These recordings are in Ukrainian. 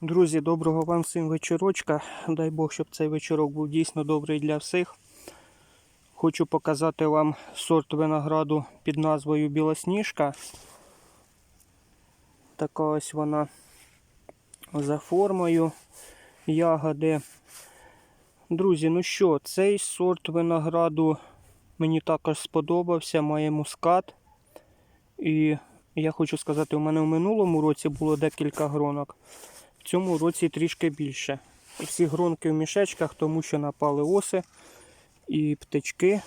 Друзі, доброго вам всім вечорочка. Дай Бог, щоб цей вечорок був дійсно добрий для всіх. Хочу показати вам сорт винограду під назвою Білосніжка. Така ось вона за формою ягоди. Друзі, ну що, цей сорт винограду мені також сподобався, має мускат. І я хочу сказати, у мене в минулому році було декілька гронок. Цьому році трішки більше. Всі гронки в мішечках, тому що напали оси і птички.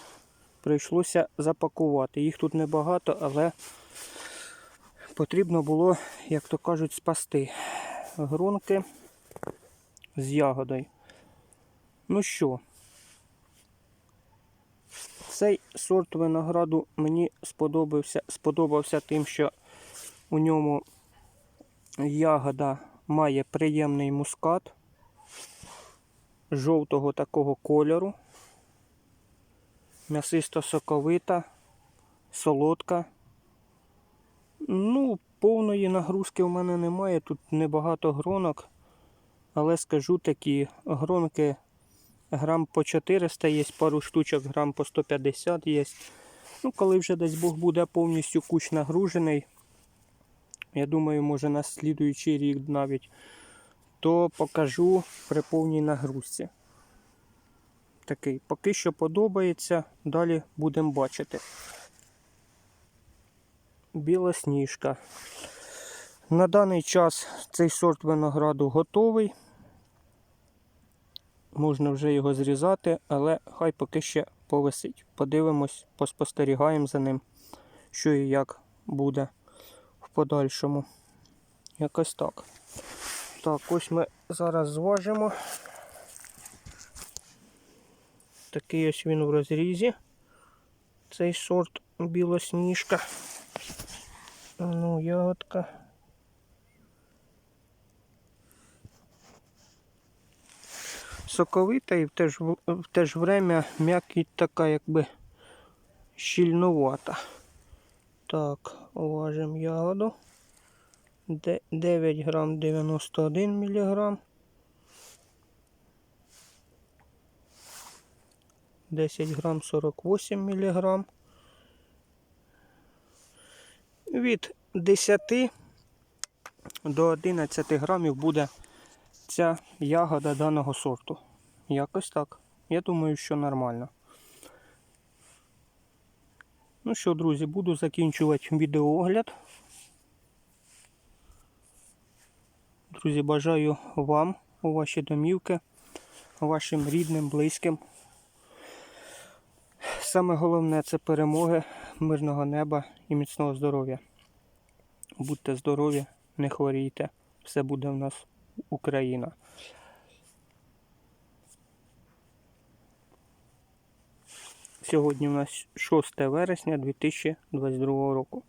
Прийшлося запакувати. Їх тут небагато, але потрібно було, як то кажуть, спасти гронки з ягодою. Ну що, цей сорт винограду мені сподобався, сподобався тим, що у ньому ягода має приємний мускат жовтого такого кольору, м'ясисто соковита, солодка. Ну, повної нагрузки в мене немає, тут небагато гронок, але скажу такі гронки грам по 400 є, пару штучок грам по 150 є. Ну, коли вже десь Бог буде повністю куч нагружений, я думаю, може на слідуючий рік навіть, то покажу при повній нагрузці. Такий, поки що подобається, далі будемо бачити. Білосніжка. На даний час цей сорт винограду готовий. Можна вже його зрізати, але хай поки ще повисить. Подивимось, поспостерігаємо за ним, що і як буде подальшому. Якось так. Так, ось ми зараз зважимо. Такий ось він в розрізі. Цей сорт білосніжка. Ну, ягодка. Соковита і в те ж, в- те ж время м'якіть така якби щільнувата. Так, уважимо ягоду. 9 грам 91 міліграм. 10 грам 48 міліграм. Від 10 до 11 грамів буде ця ягода даного сорту. Якось так. Я думаю, що нормально. Ну що, друзі, буду закінчувати відеоогляд. Друзі, бажаю вам у ваші домівки, вашим рідним, близьким. Саме головне це перемоги, мирного неба і міцного здоров'я. Будьте здорові, не хворійте. Все буде в нас Україна. Сьогодні у нас 6 вересня 2022 року.